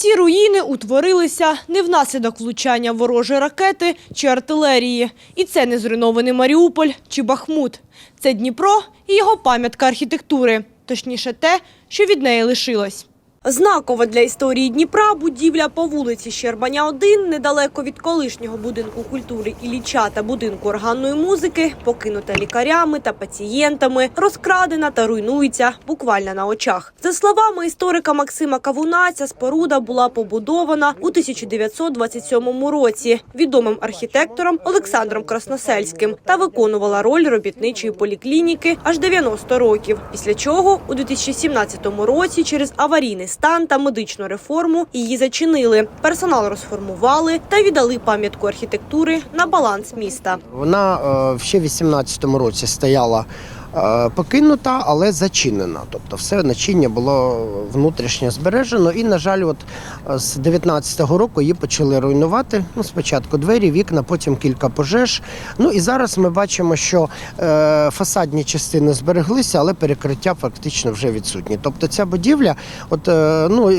Ці руїни утворилися не внаслідок влучання ворожої ракети чи артилерії. І це не зруйнований Маріуполь чи Бахмут. Це Дніпро і його пам'ятка архітектури. Точніше те, що від неї лишилось. Знакова для історії Дніпра будівля по вулиці Щербаня 1, недалеко від колишнього будинку культури Ілліча та будинку органної музики, покинута лікарями та пацієнтами, розкрадена та руйнується буквально на очах. За словами історика Максима Кавуна, ця споруда була побудована у 1927 році відомим архітектором Олександром Красносельським та виконувала роль робітничої поліклініки аж 90 років. Після чого у 2017 році через аварійний стан та медичну реформу її зачинили. Персонал розформували та віддали пам'ятку архітектури на баланс міста. Вона е, ще в 18-му році стояла покинута, але зачинена. Тобто все начиння було внутрішньо збережено. І, на жаль, от е, з 19-го року її почали руйнувати. Ну, спочатку двері, вікна, потім кілька пожеж. Ну і зараз ми бачимо, що е, фасадні частини збереглися, але перекриття фактично вже відсутні. Тобто ця будівля, от е, ну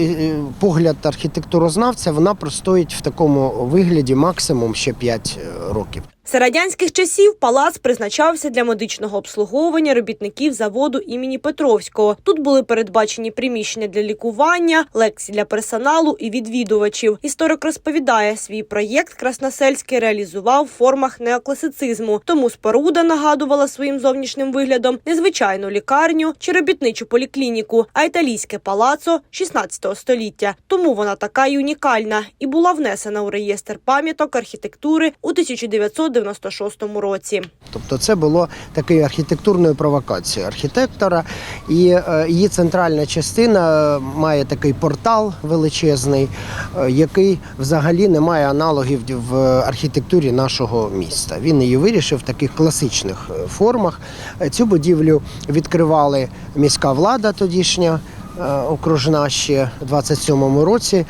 погляд архітектурознавця, вона простоїть в такому вигляді максимум ще 5 років. З радянських часів палац призначався для медичного обслуговування робітників заводу імені Петровського. Тут були передбачені приміщення для лікування, лекції для персоналу і відвідувачів. Історик розповідає, свій проєкт Красносельський реалізував в формах неокласицизму. Тому споруда нагадувала своїм зовнішнім виглядом незвичайну лікарню чи робітничу поліклініку, а італійське палацо 16 століття. Тому вона така й унікальна і була внесена у реєстр пам'яток архітектури у 1996 році. Тобто це було такою архітектурною провокацією архітектора, і е, її центральна частина має такий портал величезний, е, який взагалі не має аналогів в архітектурі нашого міста. Він її вирішив в таких класичних е, формах. Е, Цю будівлю відкривали міська влада тодішня. е, Окружна ще в 27-му році.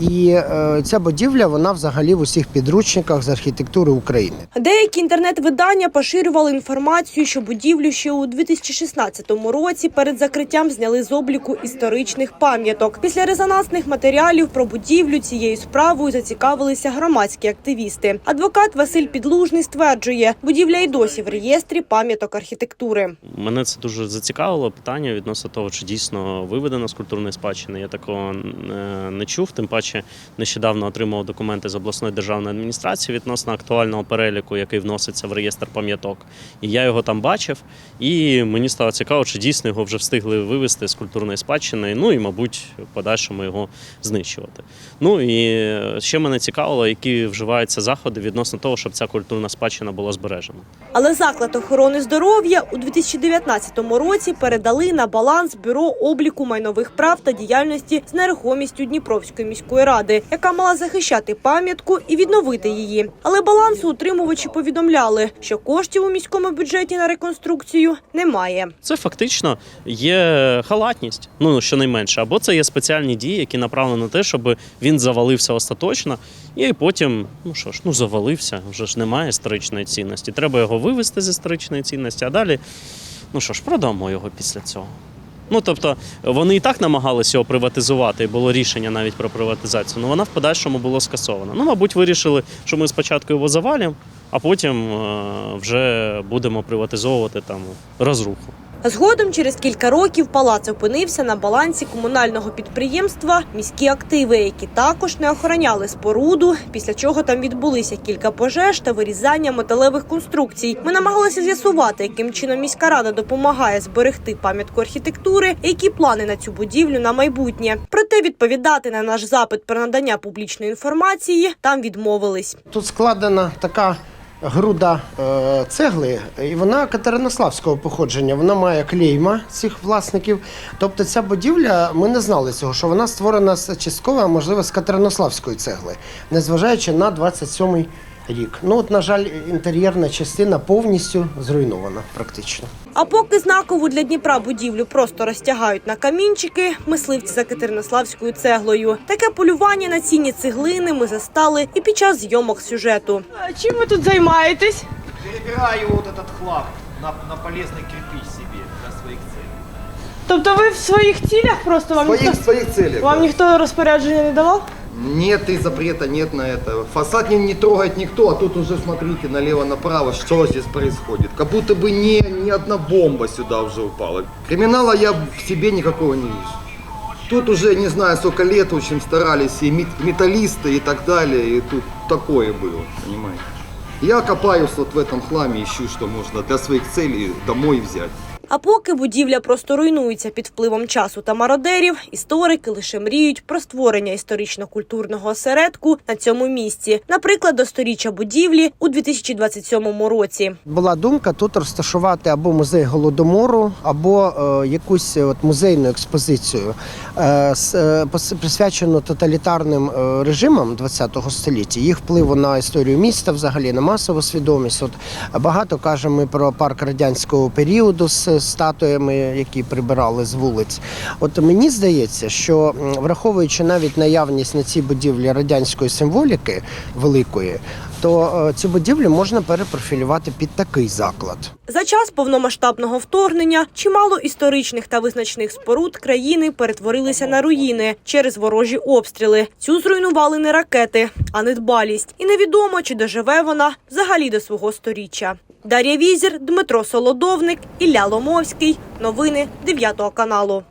І е, ця будівля вона взагалі в усіх підручниках з архітектури України. Деякі інтернет-видання поширювали інформацію, що будівлю ще у 2016 році перед закриттям зняли з обліку історичних пам'яток. Після резонансних матеріалів про будівлю цією справою зацікавилися громадські активісти. Адвокат Василь Підлужний стверджує, будівля й досі в реєстрі пам'яток архітектури. Мене це дуже зацікавило питання відносно того, чи дійсно виведено з культурної спадщини. Я такого е, не чув. Тим паче нещодавно отримав документи з обласної державної адміністрації відносно актуального переліку, який вноситься в реєстр пам'яток. І я його там бачив. І мені стало цікаво, чи дійсно його вже встигли вивезти з культурної спадщини. Ну і, мабуть, в подальшому його знищувати. Ну і ще мене цікавило, які вживаються заходи відносно того, щоб ця культурна спадщина була збережена. Але заклад охорони здоров'я у 2019 році передали на баланс бюро обліку майнових прав та діяльності з нерухомістю Дніпровської міської ради, яка мала захищати пам'ятку і відновити її. Але балансу утримувачі повідомляли, що коштів у міському бюджеті на реконструкцію немає. Це фактично є халатність, ну щонайменше, або це є спеціальні дії, які направлені на те, щоб він завалився остаточно, і потім, ну що ж, ну завалився, вже ж немає історичної цінності. Треба його вивести з історичної цінності, а далі, ну що ж, продамо його після цього. Ну тобто вони і так намагалися його приватизувати, і було рішення навіть про приватизацію. але вона в подальшому була скасована. Ну, мабуть, вирішили, що ми спочатку його завалимо, а потім е, вже будемо приватизовувати там розруху. Згодом, через кілька років, палац опинився на балансі комунального підприємства міські активи, які також не охороняли споруду. Після чого там відбулися кілька пожеж та вирізання металевих конструкцій. Ми намагалися з'ясувати, яким чином міська рада допомагає зберегти пам'ятку архітектури, які плани на цю будівлю на майбутнє. Проте відповідати на наш запит про надання публічної інформації там відмовились. Тут складена така груда е, цегли, і вона катеринославського походження. Вона має клейма цих власників. Тобто ця будівля, ми не знали цього, що вона створена з частково, а можливо, з катеринославської цегли, незважаючи на 27-й рік. Ну от, на жаль, інтер'єрна частина повністю зруйнована практично. А поки знакову для Дніпра будівлю просто розтягають на камінчики, мисливці за Катеринославською цеглою. Таке полювання на цінні цеглини ми застали і під час зйомок сюжету. Чим ви тут займаєтесь? Перебираю вот этот хлам на, на полезный кирпич себе для своих целей. Тобто ви в своїх цілях просто вам своих, ніхто, своих целях. вам да. ніхто розпорядження не давав? Нет и запрета нет на это. Фасад не, не трогает никто, а тут уже смотрите налево-направо, что здесь происходит. Как будто бы не, ни одна бомба сюда уже упала. Криминала я в себе никакого не вижу. Тут уже не знаю сколько лет очень старались и мет- металлисты и так далее, и тут такое было, понимаете. Я копаюсь вот в этом хламе, ищу, что можно для своих целей домой взять. А поки будівля просто руйнується під впливом часу та мародерів, історики лише мріють про створення історично-культурного осередку на цьому місці, наприклад, до сторіччя будівлі у 2027 році. Була думка тут розташувати або музей голодомору, або е, якусь от музейну експозицію, е, е, присвячену тоталітарним е, режимам ХХ століття, їх впливу на історію міста, взагалі на масову свідомість. От багато кажемо ми про парк радянського періоду з статуями, які прибирали з вулиць. От мені здається, що враховуючи навіть наявність на цій будівлі радянської символіки великої, то е, цю будівлю можна перепрофілювати під такий заклад. За час повномасштабного вторгнення чимало історичних та визначних споруд країни перетворилися на руїни через ворожі обстріли. Цю зруйнували не ракети, а недбалість. І невідомо, чи доживе вона взагалі до свого сторіччя. Дар'я Візір, Дмитро Солодовник, Ілля Ломовський. Новини 9 каналу.